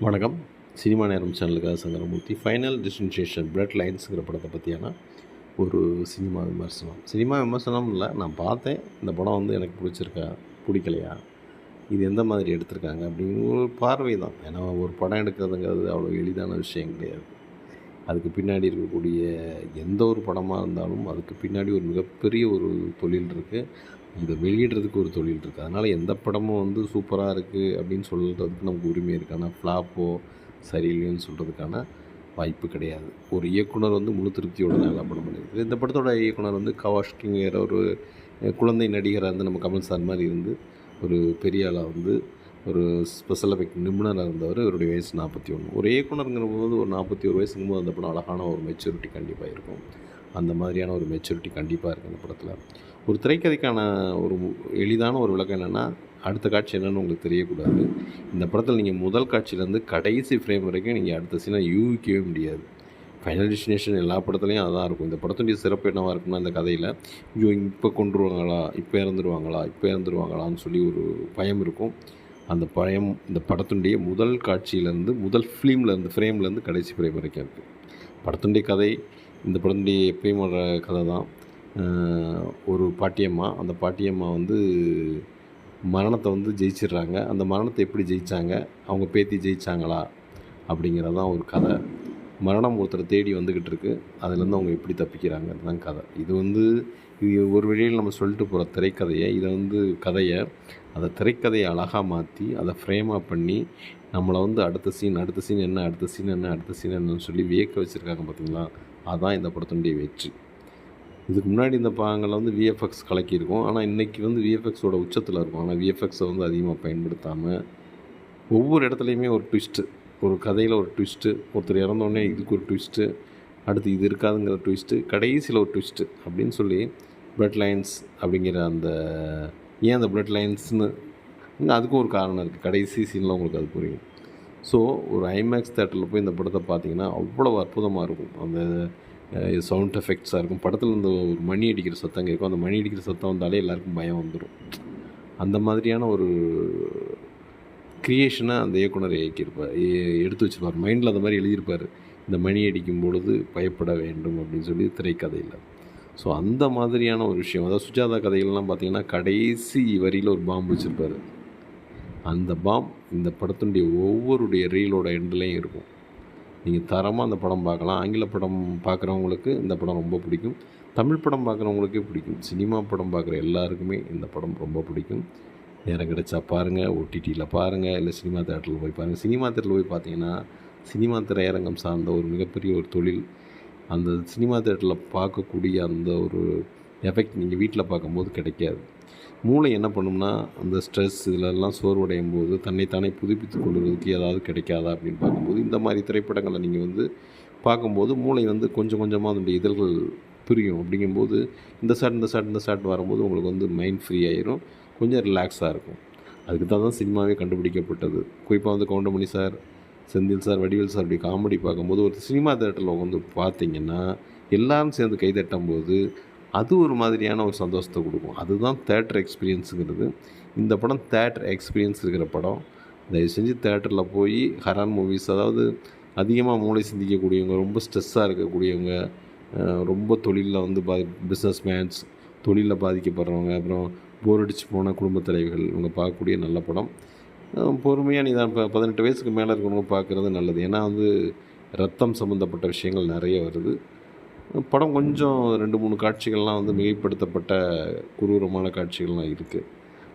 வணக்கம். சினிமா நேரம் சேனலுக்காக சங்கரமூர்த்தி. ஃபைனல் டெஸ்டினேஷன் பிளட் லைன்ஸுங்கிற படத்தை பற்றியான ஒரு சினிமா விமர்சனம். சினிமா விமர்சனம் இல்லை நான் பார்த்தேன். இந்த படம் வந்து எனக்கு பிடிச்சிருக்கா பிடிக்கலையா? இது எந்த மாதிரி எடுத்திருக்காங்க அப்படிங்கிற ஒரு பார்வை தான். ஏன்னா ஒரு படம் எடுக்கிறதுங்கிறது அவ்வளோ எளிதான விஷயம் கிடையாது. அதுக்கு பின்னாடி இருக்கக்கூடிய எந்த ஒரு படமாக இருந்தாலும் அதுக்கு பின்னாடி ஒரு மிகப்பெரிய ஒரு தொழில் இருக்குது இது வெளியிடுறதுக்கு ஒரு தொழில் இருக்குது அதனால் எந்த படமும் வந்து சூப்பராக இருக்குது அப்படின்னு சொல்கிறதுக்கு நமக்கு உரிமை இருக்குது ஆனால் ஃப்ளாப்போ சரியில்லைன்னு சொல்கிறதுக்கான வாய்ப்பு கிடையாது. ஒரு இயக்குனர் வந்து முழு திருப்தியோட நல்லா படம் பண்ணியிருக்கு இந்த படத்தோட இயக்குனர் வந்து கவாஷ்கிங்கிற ஒரு குழந்தை நடிகராக இருந்து நம்ம கமல் சார் மாதிரி இருந்து ஒரு பெரிய ஆளாக வந்து ஒரு ஸ்பெஷல் எஃபெக்ட் நிபுணராக இருந்தவர் இவருடைய வயசு நாற்பத்தி ஒன்று ஒரு இயக்குனருங்கிற போது ஒரு நாற்பத்தி ஒரு வயசுங்கும் போது அந்த படம் அழகான ஒரு மெச்சூரிட்டி கண்டிப்பாக இருக்கும். அந்த மாதிரியான ஒரு மெச்சூரிட்டி கண்டிப்பாக இருக்குது அந்த படத்தில். ஒரு திரைக்கதைக்கான ஒரு எளிதான ஒரு விளக்கம் என்னென்னா அடுத்த காட்சி என்னென்னு உங்களுக்கு தெரியக்கூடாது. இந்த படத்தில் நீங்கள் முதல் காட்சியிலேருந்து கடைசி ஃப்ரேம் வரைக்கும் நீங்கள் அடுத்த சீனை யூகிக்கவே முடியாது. ஃபைனல் டெஸ்டினேஷன் எல்லா படத்துலையும் அதான் இருக்கும். இந்த படத்துடைய சிறப்பு என்னவாக இருக்கும்னா இந்த கதையில் ஐயோ இப்போ கொண்டுருவாங்களா இப்போ இறந்துருவாங்களா? இப்போ இறந்துருவாங்களான்னு சொல்லி ஒரு பயம் இருக்கும். அந்த பயம் இந்த படத்துடைய முதல் காட்சியிலேருந்து முதல் ஃபிலிம்லேருந்து ஃப்ரேம்லேருந்து கடைசி ஃப்ரேம் வரைக்கும் இருக்குது படத்துடைய கதை இந்த படத்துடைய எப்பயும் வர கதை தான். ஒரு பாட்டியம்மா. அந்த பாட்டியம்மா வந்து மரணத்தை வந்து ஜெயிச்சிடுறாங்க. அந்த மரணத்தை எப்படி ஜெயித்தாங்க அவங்க பேத்தி ஜெயித்தாங்களா அப்படிங்கிறது தான் ஒரு கதை. மரணம் ஒருத்தரை தேடி வந்துக்கிட்டு இருக்கு. அதுலேருந்து அவங்க எப்படி தப்பிக்கிறாங்க? அதுதான் கதை. இது வந்து இது ஒரு வழியில் நம்ம சொல்லிட்டு போகிற திரைக்கதையை இதை வந்து கதையை அதை திரைக்கதையை அழகாக மாற்றி அதை ஃப்ரேமாக பண்ணி நம்மளை வந்து அடுத்த சீன் அடுத்த சீன் என்ன அடுத்த சீன் என்ன அடுத்த சீன் என்னன்னு சொல்லி வியக்க வச்சுருக்காங்க பார்த்தீங்களா? அதுதான் இந்த படத்தினுடைய வெற்றி. இதுக்கு முன்னாடி இந்த பாகங்களில் வந்து விஎஃப்எக்ஸ் கலக்கியிருக்கோம். ஆனால் இன்றைக்கி வந்து விஎஃப்எக்ஸோட உச்சத்தில் இருக்கும். ஆனால் விஎஃப்எக்ஸை வந்து அதிகமாக பயன்படுத்தாமல் ஒவ்வொரு இடத்துலையுமே ஒரு ட்விஸ்ட்டு ஒரு கதையில் ஒரு ட்விஸ்ட்டு ஒருத்தர் இறந்தோடனே இதுக்கு ஒரு ட்விஸ்ட்டு அடுத்து இது இருக்காதுங்கிற ட்விஸ்ட்டு கடைசியில் ஒரு ட்விஸ்ட்டு அப்படின்னு சொல்லி பிளட் லைன்ஸ் அப்படிங்கிற அந்த ஏன் அந்த பிளட் லைன்ஸ்னு அதுக்கும் ஒரு காரணம் இருக்குது கடைசி சீனில் உங்களுக்கு அது புரியும். ஸோ ஒரு ஐமேக்ஸ் தேட்டரில் போய் இந்த படத்தை பார்த்தீங்கன்னா அவ்வளோ அற்புதமாக இருக்கும். அந்த சவுண்ட் எஃபெக்ட்ஸாக இருக்கும். படத்தில் இந்த ஒரு மணி அடிக்கிற சத்தம் கேட்கும். அந்த மணி அடிக்கிற சத்தம் வந்தாலே எல்லாருக்கும் பயம் வந்துடும் அந்த மாதிரியான ஒரு க்ரியேஷனை அந்த இயக்குனர் இயக்கியிருப்பார். எடுத்து வச்சுருப்பார். மைண்டில் அந்த மாதிரி எழுதியிருப்பார். இந்த மணி அடிக்கும் பொழுது பயப்பட வேண்டும் அப்படின்னு சொல்லி திரைக்கதையில் ஸோ அந்த மாதிரியான ஒரு விஷயம். அதாவது சுஜாதா கதைகள்லாம் பார்த்தீங்கன்னா கடைசி வரியில் ஒரு பாம்பு வச்சுருப்பார். அந்த பாம் இந்த படத்தினுடைய ஒவ்வொருடைய ரீலோட எண்ட்லேயும் இருக்கும். நீங்கள் தரமாக அந்த படம் பார்க்கலாம். ஆங்கில படம் பார்க்குறவங்களுக்கு இந்த படம் ரொம்ப பிடிக்கும். தமிழ் படம் பார்க்குறவங்களுக்கே பிடிக்கும். சினிமா படம் பார்க்குற எல்லாருக்குமே இந்த படம் ரொம்ப பிடிக்கும். நேரம் கிடைச்சா பாருங்கள் ஓடிடியில் பாருங்கள் இல்லை சினிமா தேட்டரில் போய் பாருங்கள் சினிமா தேட்டரில் போய் பார்த்தீங்கன்னா சினிமா திரையரங்கம் சார்ந்த ஒரு மிகப்பெரிய ஒரு தொழில். அந்த சினிமா தேட்டரில் பார்க்கக்கூடிய அந்த ஒரு எஃபெக்ட் நீங்கள் வீட்டில் பார்க்கும்போது கிடைக்காது. மூளை என்ன பண்ணும்னா அந்த ஸ்ட்ரெஸ் இதிலெல்லாம் சோர்வடையும் போது தன்னைத்தானே புதுப்பித்து கொள்வதற்கு ஏதாவது கிடைக்காதா அப்படின்னு பார்க்கும்போது இந்த மாதிரி திரைப்படங்களை நீங்கள் வந்து பார்க்கும்போது மூளை வந்து கொஞ்சம் கொஞ்சமாக அதனுடைய இதழ்கள் பிரியும். அப்படிங்கும்போது இந்த ஷாட் இந்த ஷாட் இந்த ஷாட் வரும்போது உங்களுக்கு வந்து மைண்ட் ஃப்ரீ ஆயிரும் கொஞ்சம் ரிலாக்ஸாக இருக்கும். அதுக்கு தான் தான் சினிமாவே கண்டுபிடிக்கப்பட்டது. குறிப்பாக வந்து Goundamani sir Senthil sir Vadivel sir அப்படி காமெடி பார்க்கும்போது ஒரு சினிமா தேட்டரில் வந்து பார்த்தீங்கன்னா எல்லாரும் சேர்ந்து கைதட்டும் போது அது ஒரு மாதிரியான ஒரு சந்தோஷத்தை கொடுக்கும். அதுதான் தேட்டர் எக்ஸ்பீரியன்ஸுங்கிறது இந்த படம் தேட்டர் எக்ஸ்பீரியன்ஸ் இருக்கிற படம். தயவு செஞ்சு தேட்டரில் போய் ஹரான் மூவிஸ் அதாவது அதிகமாக மூளை சிந்திக்கக்கூடியவங்க ரொம்ப ஸ்ட்ரெஸ்ஸாக இருக்கக்கூடியவங்க ரொம்ப தொழிலில் வந்து பா பிஸ்னஸ் மேன்ஸ் தொழிலில் பாதிக்கப்படுறவங்க அப்புறம் போர் அடிச்சு போன குடும்பத் தலைவர்கள் இவங்க பார்க்கக்கூடிய நல்ல படம். பொறுமையாக நீ தான் இப்போ பதினெட்டு வயசுக்கு மேலே இருக்கிறவங்க பார்க்குறது நல்லது. ஏன்னா வந்து ரத்தம் சம்மந்தப்பட்ட விஷயங்கள் நிறைய வருது. படம் கொஞ்சம் ரெண்டு மூணு காட்சிகள்லாம் வந்து மிகைப்படுத்தப்பட்ட குரூரமான காட்சிகள்லாம் இருக்குது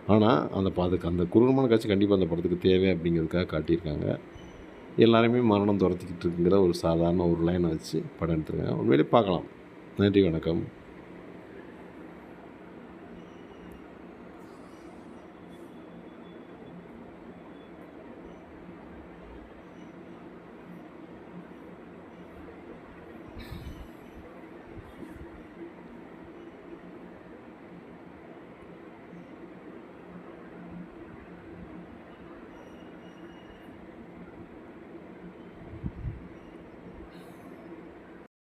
ஆனால் அந்த அதுக்கு அந்த குரூரமான காட்சி கண்டிப்பாக அந்த படத்துக்கு தேவை அப்படிங்கிறதுக்காக காட்டியிருக்காங்க. எல்லாருமே மரணம் துரத்திக்கிட்டு இருக்குங்கிற ஒரு சாதாரண ஒரு லைனை வச்சு படம் எடுத்துருக்காங்க. உண்மையிலே பார்க்கலாம். நன்றி வணக்கம்.